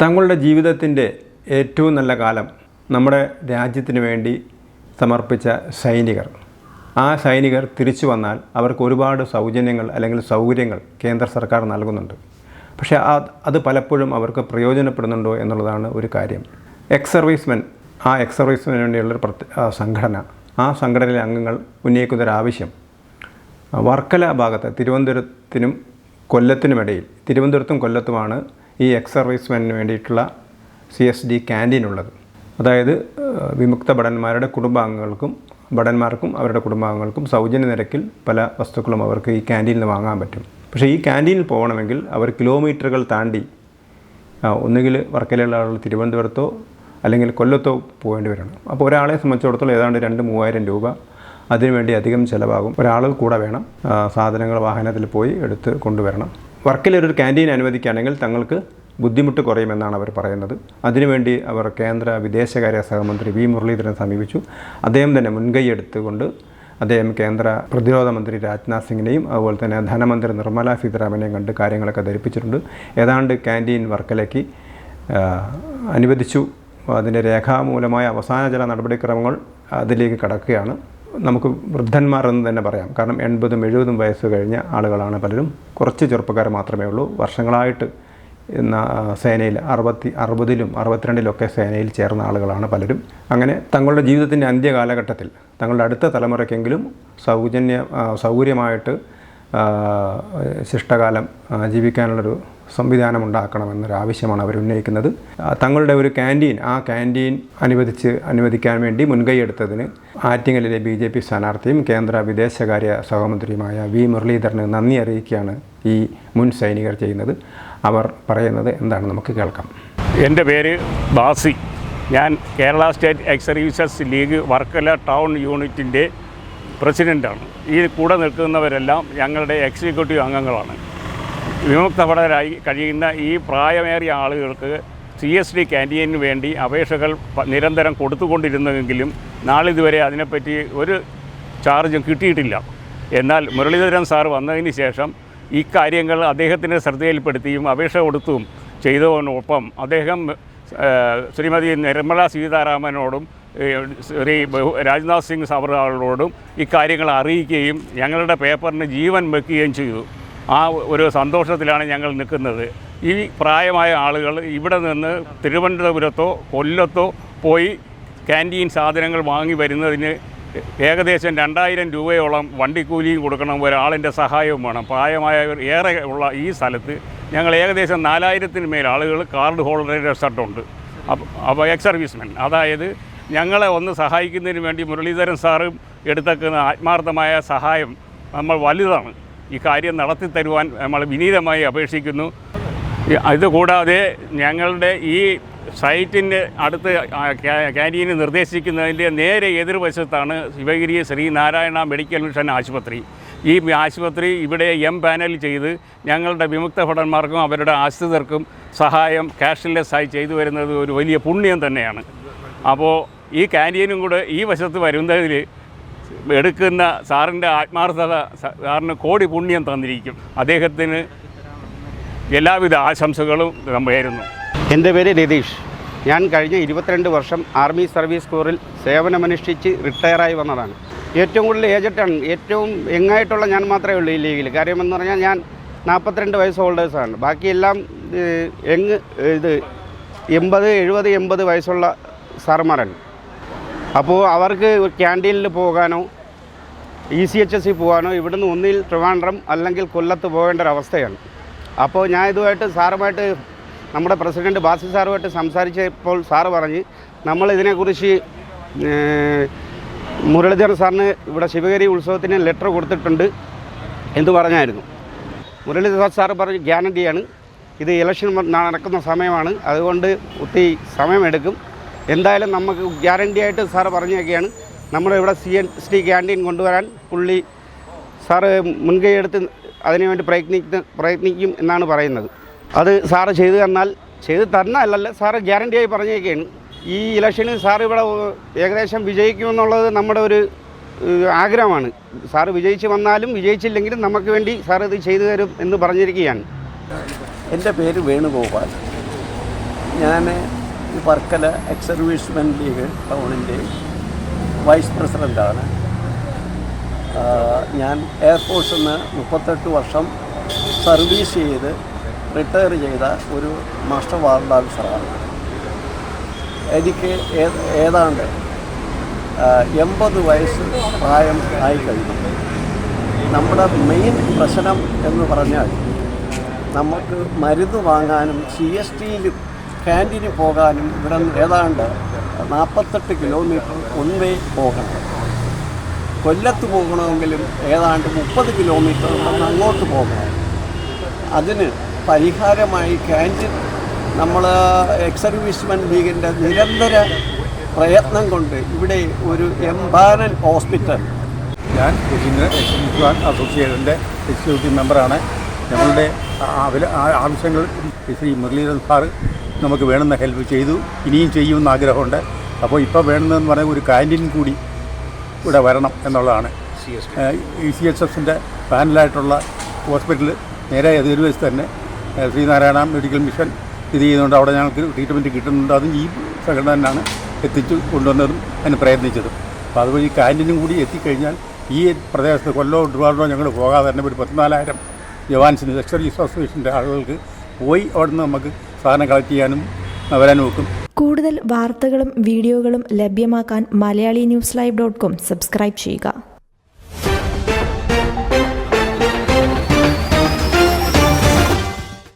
തങ്ങളുടെ ജീവിതത്തിന്റെ ഏറ്റവും നല്ല കാലം നമ്മുടെ രാജ്യത്തിന് വേണ്ടി സമർപ്പിച്ച സൈനികർ. ആ സൈനികർ തിരിച്ചു വന്നാൽ അവർക്ക് ഒരുപാട് സൗജന്യങ്ങൾ അല്ലെങ്കിൽ സൗകര്യങ്ങൾ കേന്ദ്ര സർക്കാർ നൽകുന്നുണ്ട്. പക്ഷേ അത് പലപ്പോഴും അവർക്ക് പ്രയോജനപ്പെടുന്നുണ്ടോ എന്നുള്ളതാണ് ഒരു കാര്യം. എക്സ് സർവീസ്മെൻ ആ എക്സ് സർവീസ്മെന് വേണ്ടിയുള്ളൊരു സംഘടന ആ സംഘടനയിലെ അംഗങ്ങൾ ഉന്നയിക്കുന്നൊരാവശ്യം വർക്കല ഭാഗത്ത് തിരുവനന്തപുരത്തിനും കൊല്ലത്തിനുമിടയിൽ തിരുവനന്തപുരത്തും കൊല്ലത്തുമാണ് ഈ എക്സ് സർവീസ്മെന്നിന് വേണ്ടിയിട്ടുള്ള സി എസ് ഡി ക്യാന്റീൻ ഉള്ളത്. അതായത് വിമുക്ത ഭടന്മാരുടെ കുടുംബാംഗങ്ങൾക്കും ഭടന്മാർക്കും അവരുടെ കുടുംബാംഗങ്ങൾക്കും സൗജന്യ നിരക്കിൽ പല വസ്തുക്കളും അവർക്ക് ഈ ക്യാന്റീനിൽ നിന്ന് വാങ്ങാൻ പറ്റും. പക്ഷേ ഈ ക്യാന്റീനിൽ പോകണമെങ്കിൽ അവർ കിലോമീറ്ററുകൾ താണ്ടി ഒന്നുകിൽ വർക്കലയുള്ള ആളുകൾ തിരുവനന്തപുരത്തോ അല്ലെങ്കിൽ കൊല്ലത്തോ പോകേണ്ടി വരണം. അപ്പോൾ ഒരാളെ സംബന്ധിച്ചിടത്തോളം ഏതാണ്ട് രണ്ട് മൂവായിരം രൂപ അതിനുവേണ്ടി അധികം ചിലവാകും. ഒരാൾ കൂടെ വേണം സാധനങ്ങൾ വാഹനത്തിൽ പോയി എടുത്ത് കൊണ്ടുവരണം. വർക്കലൊരു ക്യാന്റീൻ അനുവദിക്കുകയാണെങ്കിൽ തങ്ങൾക്ക് ബുദ്ധിമുട്ട് കുറയുമെന്നാണ് അവർ പറയുന്നത്. അതിനുവേണ്ടി അവർ കേന്ദ്ര വിദേശകാര്യ സഹമന്ത്രി വി. മുരളീധരനെ സമീപിച്ചു. അദ്ദേഹം തന്നെ മുൻകൈ എടുത്തുകൊണ്ട് അദ്ദേഹം കേന്ദ്ര പ്രതിരോധ മന്ത്രി രാജ്നാഥ് സിംഗിനെയും അതുപോലെ തന്നെ ധനമന്ത്രി നിർമ്മല സീതാരാമനെയും കണ്ട് കാര്യങ്ങളൊക്കെ ധരിപ്പിച്ചിട്ടുണ്ട്. ഏതാണ്ട് ക്യാന്റീൻ വർക്കലയ്ക്ക് അനുവദിച്ചു. അതിന്റെ രേഖാമൂലമായ അവസാന ചില നടപടിക്രമങ്ങൾ അതിലേക്ക് കടക്കുകയാണ്. നമുക്ക് വൃദ്ധന്മാർ എന്ന് തന്നെ പറയാം. കാരണം എൺപതും എഴുപതും വയസ്സ് കഴിഞ്ഞ ആളുകളാണ് പലരും. കുറച്ച് ചെറുപ്പക്കാർ മാത്രമേ ഉള്ളൂ. വർഷങ്ങളായിട്ട് സേനയിൽ അറുപത്തി അറുപതിലും അറുപത്തിരണ്ടിലൊക്കെ സേനയിൽ ചേർന്ന ആളുകളാണ് പലരും. അങ്ങനെ തങ്ങളുടെ ജീവിതത്തിന്റെ അന്ത്യകാലഘട്ടത്തിൽ തങ്ങളുടെ അടുത്ത തലമുറയ്ക്കെങ്കിലും സൗജന്യ സൗകര്യമായിട്ട് ശിഷ്ടകാലം ജീവിക്കാനുള്ളൊരു സംവിധാനം ഉണ്ടാക്കണമെന്നൊരു ആവശ്യമാണ് അവർ ഉന്നയിക്കുന്നത് തങ്ങളുടെ ഒരു ക്യാന്റീൻ ആ ക്യാന്റീൻ അനുവദിച്ച് അനുവദിക്കാൻ വേണ്ടി മുൻകൈ എടുത്തതിന് ആറ്റിങ്ങലിലെ ബി ജെ പി സ്ഥാനാർത്ഥിയും കേന്ദ്ര വിദേശകാര്യ സഹമന്ത്രിയുമായ വി മുരളീധരന് നന്ദി അറിയിക്കുകയാണ് ഈ മുൻ സൈനികർ ചെയ്യുന്നത്. അവർ പറയുന്നത് എന്താണ് നമുക്ക് കേൾക്കാം. എന്റെ പേര് ബാസി. ഞാൻ Kerala state ex services league Varkala town യൂണിറ്റിന്റെ പ്രസിഡന്റാണ്. ഈ കൂടെ നിൽക്കുന്നവരെല്ലാം ഞങ്ങളുടെ എക്സിക്യൂട്ടീവ് അംഗങ്ങളാണ്. വിമുക്തഭടരായി കഴിയുന്ന ഈ പ്രായമേറിയ ആളുകൾക്ക് സി എസ് ഡി ക്യാന്റീനു വേണ്ടി അപേക്ഷകൾ നിരന്തരം കൊടുത്തുകൊണ്ടിരുന്നെങ്കിലും നാളിതുവരെ അതിനെപ്പറ്റി ഒരു ചാർജും കിട്ടിയിട്ടില്ല. എന്നാൽ മുരളീധരൻ സാർ വന്നതിന് ശേഷം ഈ കാര്യങ്ങൾ അദ്ദേഹത്തിന്റെ ശ്രദ്ധയിൽപ്പെടുത്തിയും അപേക്ഷ കൊടുത്തും ചെയ്തതിനൊപ്പം അദ്ദേഹം ശ്രീമതി നിർമ്മല സീതാരാമനോടും ശ്രീ രാജ്നാഥ് സിംഗ് സവറുകളോടും ഇക്കാര്യങ്ങൾ അറിയിക്കുകയും ഞങ്ങളുടെ പേപ്പറിന് ജീവൻ വെക്കുകയും ചെയ്തു. ആ ഒരു സന്തോഷത്തിലാണ് ഞങ്ങൾ നിൽക്കുന്നത്. ഈ പ്രായമായ ആളുകൾ ഇവിടെ നിന്ന് തിരുവനന്തപുരത്തോ കൊല്ലത്തോ പോയി ക്യാന്റീൻ സാധനങ്ങൾ വാങ്ങി വരുന്നതിന് ഏകദേശം രണ്ടായിരം രൂപയോളം വണ്ടിക്കൂലിയും കൊടുക്കണം ഒരാളിന്റെ സഹായവും വേണം. പ്രായമായവർ ഏറെ ഉള്ള ഈ സ്ഥലത്ത് ഞങ്ങൾ ഏകദേശം നാലായിരത്തിന് മേൽ ആളുകൾ കാർഡ് ഉണ്ട് അപ്പോൾ അപ്പോൾ എക്സ് സർവീസ്മെൻ. അതായത് ഞങ്ങളെ ഒന്ന് സഹായിക്കുന്നതിന് വേണ്ടി മുരളീധരൻ സാറും എടുത്തേക്കുന്ന ആത്മാർത്ഥമായ സഹായം നമ്മൾ വലുതാണ്. ഈ കാര്യം നടത്തി തരുവാൻ നമ്മൾ വിനീതമായി അപേക്ഷിക്കുന്നു. ഇതുകൂടാതെ ഇത് കൂടാതെ ഞങ്ങളുടെ ഈ സൈറ്റിന്റെ അടുത്ത് ക്യാന്റീന് നിർദ്ദേശിക്കുന്നതിന്റെ നേരെ എതിർവശത്താണ് ശിവഗിരി ശ്രീനാരായണ മെഡിക്കൽ മിഷൻ ആശുപത്രി. ഈ ആശുപത്രി ഇവിടെ എം പാനൽ ചെയ്ത് ഞങ്ങളുടെ വിമുക്ത ഭടന്മാർക്കും അവരുടെ ആശ്രിതർക്കും സഹായം ക്യാഷ്ലെസ് ആയി ചെയ്തു വരുന്നത് ഒരു വലിയ പുണ്യം തന്നെയാണ്. അപ്പോൾ ഈ ക്യാന്റീനും കൂടെ ഈ വശത്ത് വരുന്നതിൽ എടുക്കുന്ന സാറിന്റെ ആത്മാർത്ഥത സാറിന് കോടി പുണ്യം തന്നിരിക്കും. അദ്ദേഹത്തിന് എല്ലാവിധ ആശംസകളും നേരുന്നു. എന്റെ പേര് രതീഷ്. ഞാൻ കഴിഞ്ഞ ഇരുപത്തിരണ്ട് വർഷം ആർമി സർവീസ് കോറിൽ സേവനമനുഷ്ഠിച്ച് റിട്ടയറായി വന്നതാണ്. ഏറ്റവും കൂടുതൽ ഏജറ്റാണ് ഏറ്റവും യങ്ങായിട്ടുള്ള ഞാൻ മാത്രമേ ഉള്ളൂ ഈ ലീഗിൽ. കാര്യം എന്ന് പറഞ്ഞാൽ ഞാൻ നാൽപ്പത്തിരണ്ട് വയസ്സ് ഹോൾഡേഴ്സാണ് ബാക്കിയെല്ലാം യങ് ഇത് എൺപത് എഴുപത് എൺപത് വയസ്സുള്ള സാറുമാരാണ്. അപ്പോൾ അവർക്ക് ക്യാന്റീനിൽ പോകാനോ E C H S C പോകാനോ ഇവിടുന്ന് ഒന്നിൽ ട്രിവാൻഡ്രം അല്ലെങ്കിൽ കൊല്ലത്ത് പോകേണ്ട ഒരവസ്ഥയാണ് അപ്പോൾ ഞാൻ ഇതുമായിട്ട് സാറുമായിട്ട് നമ്മുടെ പ്രസിഡന്റ് ബാസി സാറുമായിട്ട് സംസാരിച്ചപ്പോൾ സാറ് പറഞ്ഞ് നമ്മൾ ഇതിനെക്കുറിച്ച് മുരളീധരൻ സാറിന് ഇവിടെ ശിവഗിരി ഉത്സവത്തിന് ലെറ്റർ കൊടുത്തിട്ടുണ്ട് എന്ന് പറഞ്ഞായിരുന്നു. മുരളീധരൻ സാർ പറഞ്ഞ് ഗ്യാരണ്ടിയാണ്. ഇത് ഇലക്ഷൻ നടക്കുന്ന സമയമാണ്. അതുകൊണ്ട് ഒത്തിരി സമയമെടുക്കും. എന്തായാലും നമുക്ക് ഗ്യാരണ്ടി ആയിട്ട് സാറ് പറഞ്ഞൊക്കെയാണ്. നമ്മുടെ ഇവിടെ C N S T canteen കൊണ്ടുവരാൻ പുള്ളി സാറ് മുൻകൈ എടുത്ത് അതിനുവേണ്ടി പ്രയത്നിക്കുന്ന പ്രയത്നിക്കും എന്നാണ് പറയുന്നത്. അത് സാറ് ചെയ്തു തന്നാൽ ചെയ്തു തന്നല്ലേ സാറ് ഗ്യാരണ്ടിയായി പറഞ്ഞേക്കാണ് ഈ ഇലക്ഷനിൽ സാർ ഇവിടെ ഏകദേശം വിജയിക്കുമെന്നുള്ളത് നമ്മുടെ ഒരു ആഗ്രഹമാണ്. സാറ് വിജയിച്ച് വന്നാലും വിജയിച്ചില്ലെങ്കിലും നമുക്ക് വേണ്ടി സാർ ഇത് ചെയ്തു തരും എന്ന് പറഞ്ഞിരിക്കുകയാണ്. എന്റെ പേര് വേണുഗോപാൽ. ഞാൻ വർക്കല എക്സ് ലീഗ് ടൗണിന്റെ വൈസ് പ്രസിഡന്റാണ് ഞാൻ എയർഫോഴ്സിൽ നിന്ന് മുപ്പത്തെട്ട് വർഷം സർവീസ് ചെയ്ത് റിട്ടയർ ചെയ്ത ഒരു മാസ്റ്റർ വാർഡ് ഓഫീസറാണ്. എനിക്ക് ഏതാണ്ട് എൺപത് വയസ്സ് പ്രായം ആയി കഴിഞ്ഞു. നമ്മുടെ മെയിൻ പ്രശ്നം എന്ന് പറഞ്ഞാൽ നമുക്ക് മരുന്ന് വാങ്ങാനും സി എസ് ടിയിലും ക്യാന്റീനിൽ പോകാനും ഇവിടെ നിന്ന് ഏതാണ്ട് നാൽപ്പത്തെട്ട് കിലോമീറ്റർ ഒന്നേ പോകണം. കൊല്ലത്ത് പോകണമെങ്കിലും ഏതാണ്ട് മുപ്പത് കിലോമീറ്റർ അങ്ങോട്ട് പോകണം. അതിന് പരിഹാരമായി ക്യാന്റീൻ നമ്മൾ എക്സ് ലീഗിന്റെ നിരന്തര പ്രയത്നം കൊണ്ട് ഇവിടെ ഒരു എംപാനൽ ഹോസ്പിറ്റൽ. ഞാൻ കൊച്ചിന് എക്സിക്യൂട്ടീവ് അസോസിയേഷന്റെ എക്സിക്യൂട്ടീവ് മെമ്പറാണ്. ഞങ്ങളുടെ ആവശ്യങ്ങൾ ശ്രീ മുരളീധരൻ സാറ് നമുക്ക് വേണമെന്ന ഹെൽപ്പ് ചെയ്തു. ഇനിയും ചെയ്യുമെന്ന് ആഗ്രഹമുണ്ട്. അപ്പോൾ ഇപ്പോൾ വേണമെന്ന് പറഞ്ഞാൽ ഒരു കാന്റീൻ കൂടി ഇവിടെ വരണം എന്നുള്ളതാണ്. ഇ സി എച്ച് എഫിന്റെ പാനലായിട്ടുള്ള ഹോസ്പിറ്റൽ നേരെ എതിർവശത്ത് തന്നെ ശ്രീനാരായണ മെഡിക്കൽ മിഷൻ സ്ഥിതി ചെയ്യുന്നുണ്ട്. അവിടെ ഞങ്ങൾക്ക് ട്രീറ്റ്മെന്റ് കിട്ടുന്നുണ്ട്. അതും ഈ സംഘടന തന്നെയാണ് എത്തിച്ചു കൊണ്ടുവന്നതും അതിന് പ്രയത്നിച്ചതും. അപ്പോൾ അതുവഴി കാന്റീനും കൂടി എത്തിക്കഴിഞ്ഞാൽ ഈ പ്രദേശത്ത് കൊല്ലോ ഒരുപാടോ ഞങ്ങൾ പോകാതെ തന്നെ ഒരു പത്തിനാലായിരം ജവാൻസിന് ലക്ഷറി അസോസിയേഷന്റെ ആളുകൾക്ക് പോയി അവിടുന്ന് നമുക്ക് സാധനം കളക്ട് ചെയ്യാനും വരാനും നോക്കും കൂടുതൽ വാർത്തകളും വീഡിയോകളും ലഭ്യമാക്കാൻ Malayali news live dot com subscribe ചെയ്യുക.